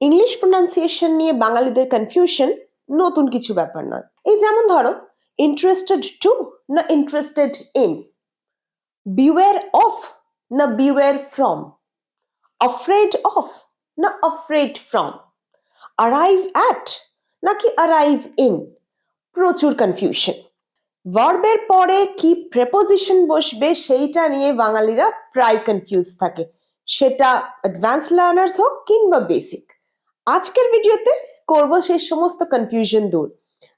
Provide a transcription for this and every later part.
English pronunciation নিয়ে বাঙালিদের confusion নতুন কিছু ব্যাপার নয়। এই যেমন ধরো ইন্টারেস্টেড টু না ইন্টারেস্টেড ইন বিওয়ার অফ না বিওয়ার ফ্রম অফ্রেড অফ না অফ্রেড ফ্রম অ্যারাইভ অ্যাট নাকি অ্যারাইভ ইন প্রচুর কনফিউশন ভার্বের পরে কি প্রেপোজিশন বসবে সেইটা নিয়ে বাঙালিরা প্রায় কনফিউজ থাকে। সেটা অ্যাডভান্স লার্নার্স হোক কিংবা বেসিক আজকের ভিডিওতে করব সেই সমস্ত কনফিউশন দূর।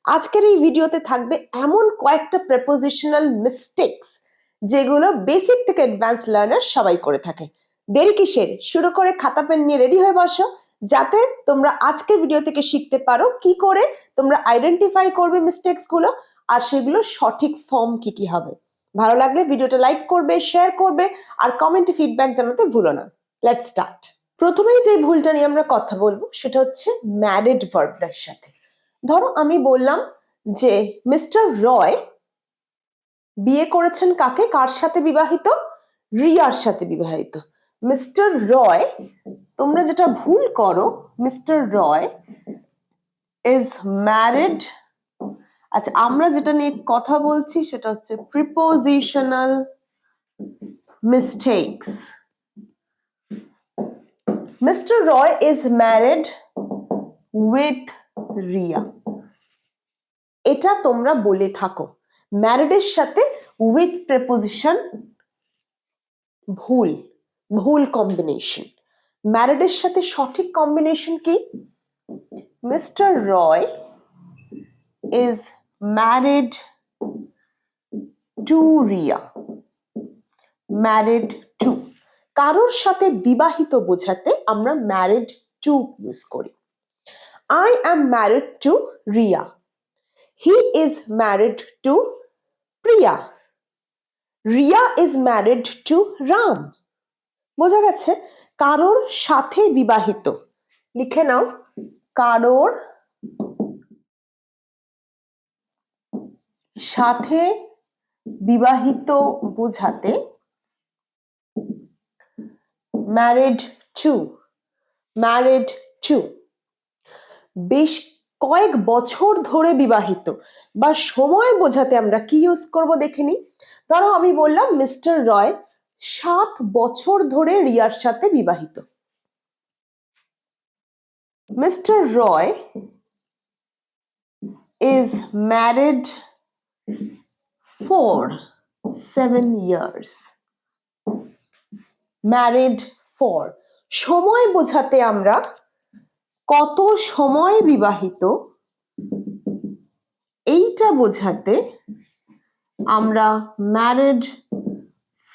আজকের এই ভিডিওতে থাকবে এমন কয়েকটা প্রেপোজিশনাল মিস্টেকস যেগুলো বেসিক থেকে অ্যাডভান্স লার্নার সবাই করে থাকে। দেরি কিসের? শুরু করে খাতা পেন নিয়ে রেডি হয়ে বসো, যাতে তোমরা আজকের ভিডিও থেকে শিখতে পারো কি করে তোমরা আইডেন্টিফাই করবে মিস্টেকসগুলো আর সেগুলো সঠিক ফর্ম কি কি হবে। ভালো লাগলে ভিডিওটা লাইক করবে শেয়ার করবে আর কমেন্টে ফিডব্যাক জানাতে ভুলো না। লেটস স্টার্ট প্রথমেই যে ভুলটা নিয়ে আমরা কথা বলব সেটা হচ্ছে ম্যারিড ভার্বটার সাথে। ধরো আমি বললাম যে মিস্টার রয় বিয়ে করেছেন কাকে? কার সাথে বিবাহিত? রিয়ার সাথে বিবাহিত। মিস্টার রয় তোমরা যেটা ভুল করো মিস্টার রয় ইজ ম্যারিড আচ্ছা আমরা যেটা নিয়ে কথা বলছি সেটা হচ্ছে prepositional mistakes mister Roy is married with Riya এটা তোমরা বলে থাকো। ম্যারিডের সাথে উইথ প্রেপোজিশন ভুল ভুল কম্বিনেশন ম্যারিডের সাথে সঠিক কম্বিনেশন কি? Mister Roy is married to Riya married to কারোর সাথে বিবাহিত বোঝাতে আমরা ম্যারিড টু ইউজ করি। I am married to Riya he is married to Priya Riya is married to Ram বোঝা গেছে? কারোর সাথে বিবাহিত। লিখে নাও। কারোর সাথে বিবাহিত বোঝাতে ম্যারিড টু ম্যারিড টু বেশ কয়েক বছর ধরে বিবাহিত। বা সময় বোঝাতে আমরা কি ইউজ করব দেখে নিই। ধরো আমি বললাম মিস্টার রয় সাত বছর ধরে রিয়ার সাথে বিবাহিত। Mister Roy is married for seven years married for সময় বোঝাতে আমরা কত সময় বিবাহিত এইটা বোঝাতে আমরা ম্যারিড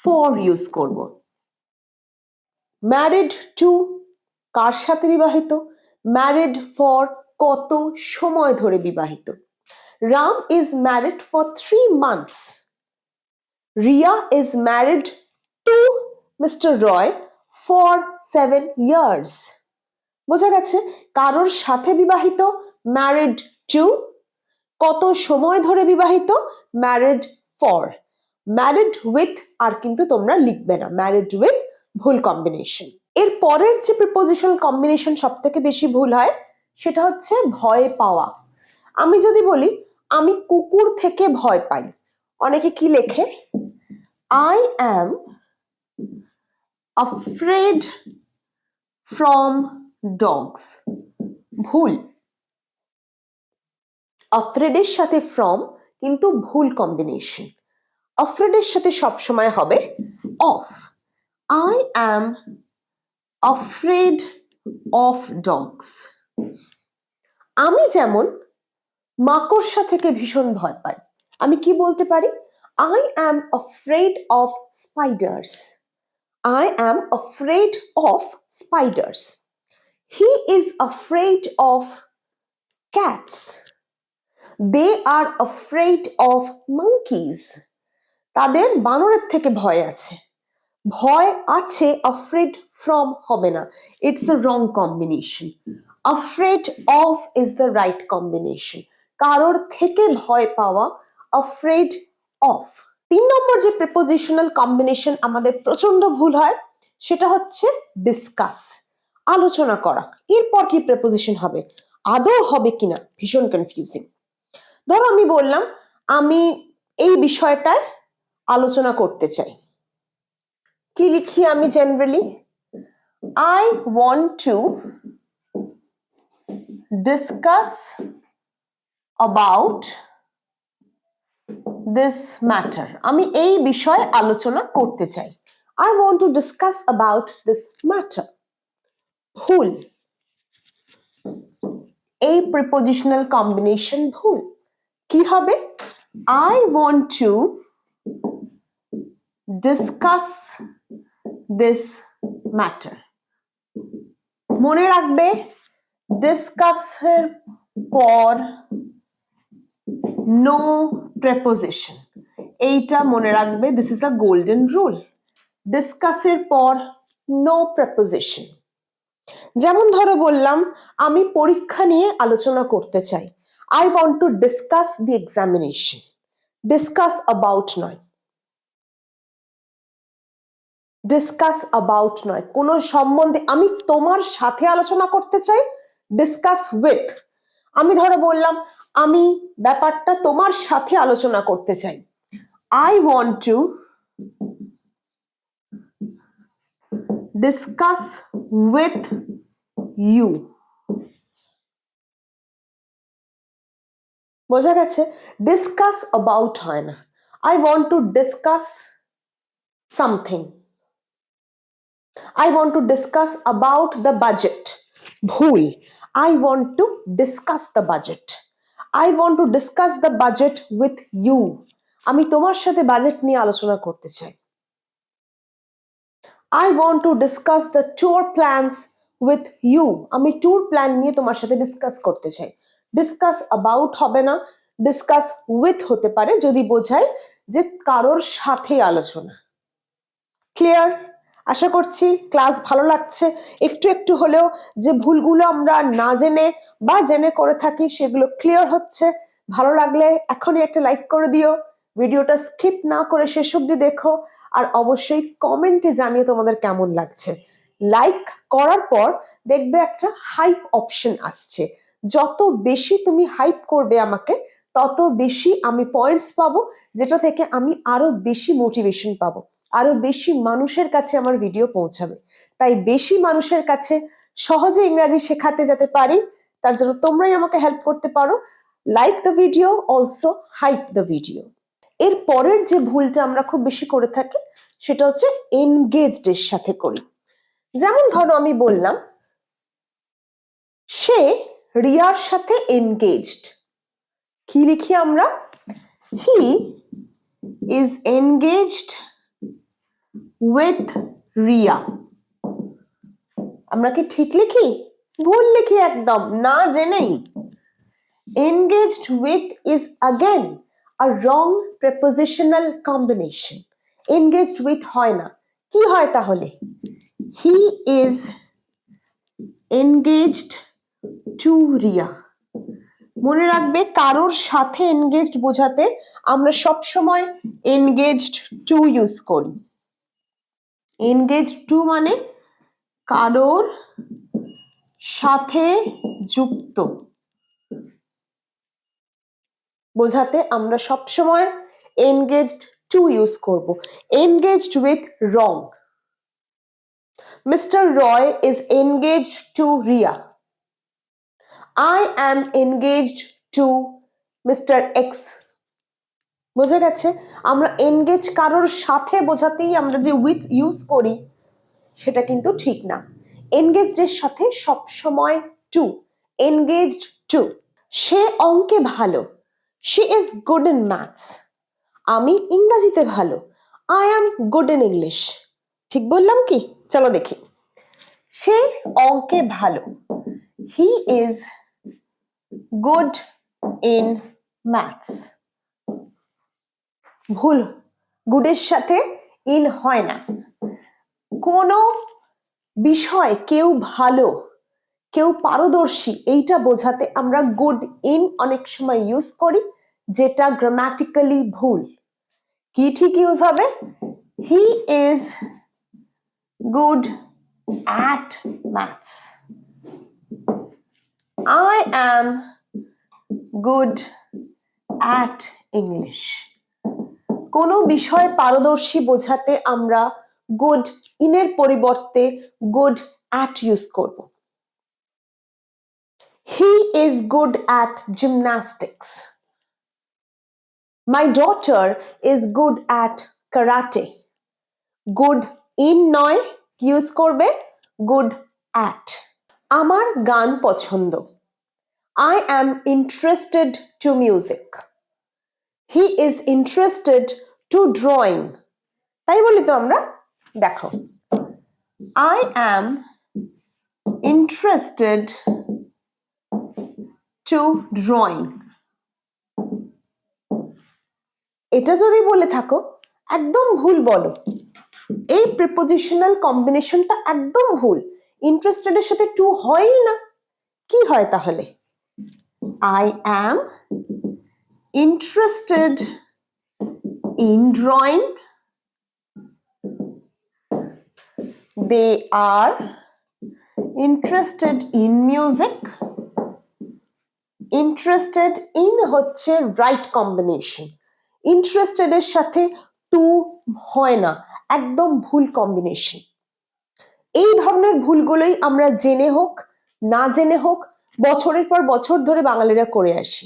ফর ইউজ করব। ম্যারিড টু কার সাথে বিবাহিত? ম্যারিড ফর কত সময় ধরে বিবাহিত? Ram is married for three months Riya is married to mister Roy. For seven years. বোঝা গেছে কারোর সাথে বিবাহিত ম্যারিড টু কত সময় ধরে বিবাহিত ম্যারিড ফর ম্যারিড উইথ আর কিন্তু তোমরা লিখবে না ম্যারিড উইথ ভুল কম্বিনেশন এর পরের যে প্রিপোজিশন কম্বিনেশন সব থেকে বেশি ভুল হয়, সেটা হচ্ছে ভয় পাওয়া। আমি যদি বলি, আমি কুকুর থেকে ভয় পাই, অনেকে কি লেখে? I am afraid from dogs ভুল। আফ্রেডের সাথে ফ্রম কিন্তু ভুল কম্বিনেশন আফ্রেডের সাথে সবসময় হবে of I am afraid of dogs আমি যেমন মাকড়সা থেকে ভীষণ ভয় পাই। আমি কি বলতে পারি? I am afraid of spiders I am afraid of spiders. He is afraid of cats. They are afraid of monkeys. তাদের বানরের থেকে ভয় আছে ভয় আছে afraid from হবে না it's a wrong combination afraid of is the right combination কারোর থেকে ভয় পাওয়া afraid of তিন নম্বর যে প্রিপোজিশনাল কম্বিনেশন আমাদের প্রচণ্ড ভুল হয়, সেটা হচ্ছে ডিসকাস আলোচনা করা। এরপর কি প্রেপোজিশন হবে? আদৌ হবে কিনা? ভীষণ কনফিউজিং ধরো আমি বললাম, আমি এই বিষয়টায় আলোচনা করতে চাই। কি লিখি আমি generally I want to discuss about this matter আমি এই বিষয়ে আলোচনা করতে চাই। I want to discuss about this matter ভুল। এই প্রিপোজিশনাল কম্বিনেশন ভুল। কি হবে? I want to discuss this matter মনে রাখবে ডিসকাসের পর নো প্রেপোজিশন এইটা মনে রাখবে this is a golden rule ডিসকাসের পর নো প্রেপোজিশন যেমন ধরো বললাম, আমি পরীক্ষা নিয়ে আলোচনা করতে চাই। I want to discuss the examination discuss about নয়। ডিসকাস অ্যাবাউট নয়। কোনো সম্বন্ধে আমি তোমার সাথে আলোচনা করতে চাই? ডিসকাস উইথ আমি ধরো বললাম আমি ব্যাপারটা তোমার সাথে আলোচনা করতে চাই। I want to discuss with you বোঝা গেছে? ডিসকাস অ্যাবাউট হয় না। I want to discuss something I want to discuss about the budget ভুল। I want to discuss the budget I want to discuss the budget with you আমি তোমার সাথে budget নিয়ে আলোচনা করতে চাই। I want to discuss the tour plans with you আমি tour plan নিয়ে তোমার সাথে ডিসকাস করতে চাই। ডিসকাস অ্যাবাউট হবে না ডিসকাস উইথ হতে পারে যদি বোঝায় যে কারোর সাথে আলোচনা। ক্লিয়ার আশা করছি ক্লাস ভালো লাগছে। একটু একটু হলেও যে ভুলগুলো আমরা না জেনে বা জেনে করে থাকি, সেগুলো ক্লিয়ার হচ্ছে। ভালো লাগলে এখনই একটা লাইক করে দিও। ভিডিওটা স্কিপ না করে শেষ অব্দি দেখো। আর অবশ্যই কমেন্টে জানিয়ে তোমাদের কেমন লাগছে। লাইক করার পর দেখবে একটা হাইপ অপশন আসছে। যত বেশি তুমি হাইপ করবে আমাকে, তত বেশি আমি পয়েন্টস পাবো, যেটা থেকে আমি আরও বেশি মোটিভেশন পাবো। আরও বেশি মানুষের কাছে আমার ভিডিও পৌঁছাবে। তাই বেশি মানুষের কাছে সহজে ইংরাজি শেখাতে যেতে পারি, তার জন্য তোমরাই আমাকে হেল্প করতে পারো। Like the video also hype the video এর পরের যে ভুলটা আমরা খুব বেশি করে থাকি, সেটা হচ্ছে এনগেজড এর সাথে করি। যেমন ধরো আমি বললাম, সে রিয়ার সাথে এনগেজড কি লিখি আমরা? He is engaged with Riya আমরা কি ঠিক লিখি? ভুল লিখি একদম, না জেনেই। Engaged with is again a wrong prepositional combination. Engaged with হয় না। কি হয় তাহলে? He is engaged to Riya মনে রাখবে, কারোর সাথে এনগেজড বোঝাতে আমরা সব সময় এনগেজড টু ইউজ করি। এনগেজড টু মানে কারোর সাথে যুক্ত। বোঝাতে আমরা সব সময় এনগেজড টু ইউজ করব। Engaged with wrong mister Roy is engaged to Riya I am engaged to mister X বোঝা গেছে, আমরা এনগেজ কারোর সাথে বোঝাতেই আমরা যে উইথ ইউজ করি, সেটা কিন্তু ঠিক না। এনগেজড এর সাথে সব সময় টু এনগেজড টু সে অঙ্কে ভালো she is good in maths আমি ইংরাজিতে ভালো I am good in English ঠিক বললাম কি? চলো দেখি। সে অঙ্কে ভালো he is good in maths ভুল। গুডের সাথে ইন হয় না। কোনো বিষয় কেউ ভালো, কেউ পারদর্শী, এইটা বোঝাতে আমরা গুড ইন অনেক সময় ইউজ করি, যেটা গ্রামাটিক্যালি ভুল। কি ঠিক ইউজ হবে? He is good at maths I am good at English. কোনো বিষয়ে পারদর্শী বোঝাতে আমরা গুড ইনের পরিবর্তে গুড অ্যাট ইউজ করব। He is good at gymnastics my daughter is good at karate good in নয় ইউজ করবে গুড অ্যাট আমার গান পছন্দ। I am interested to music he is interested to drawing তাই বলি তো আমরা? দেখো I am interested to drawing এটা যদি বলে থাকো, একদম ভুল বলো। এই প্রিপোজিশনাল কম্বিনেশনটা একদম ভুল। ইন্টারেস্টেড এর সাথে টু হয়ই না। কি হয় তাহলে? I am interested in drawing. They are interested in music. Interested in হচ্ছে রাইট কম্বিনেশন ইন্টারেস্টেড এর সাথে টু হয় না, একদম ভুল কম্বিনেশন এই ধরনের ভুলগুলোই আমরা জেনে হোক, না জেনে হোক, বছরের পর বছর ধরে বাঙালিরা করে আসি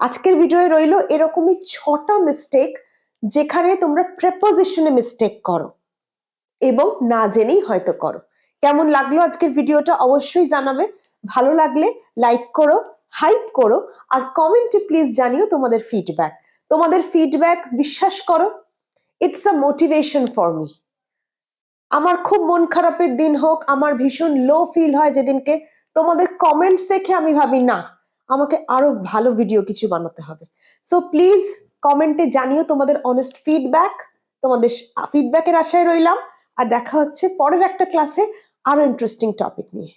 আজকের ভিডিওয়ে রইল এরকমই ছটা মিস্টেক যেখানে তোমরা প্রেপোজিশনে মিস্টেক করো এবং না জেনেই হয়তো করো। কেমন লাগল আজকের ভিডিওটা অবশ্যই জানাবে। ভালো লাগলে লাইক করো হাইপ করো, আর কমেন্টে প্লিজ জানিও তোমাদের ফিডব্যাক তোমাদের ফিডব্যাক বিশ্বাস করো it's a motivation for me আমার খুব মন খারাপের দিন হোক, আমার ভীষণ লো ফিল হয় যেদিনকে তোমাদের কমেন্টস দেখে আমি ভাবি, না, আমাকে আরও ভালো ভিডিও কিছু বানাতে হবে। সো প্লিজ কমেন্টে জানিও তোমাদের অনেস্ট ফিডব্যাক তোমাদের ফিডব্যাকের আশায় রইলাম। আর দেখা হচ্ছে পরের একটা ক্লাসে আরও ইন্টারেস্টিং টপিক নিয়ে।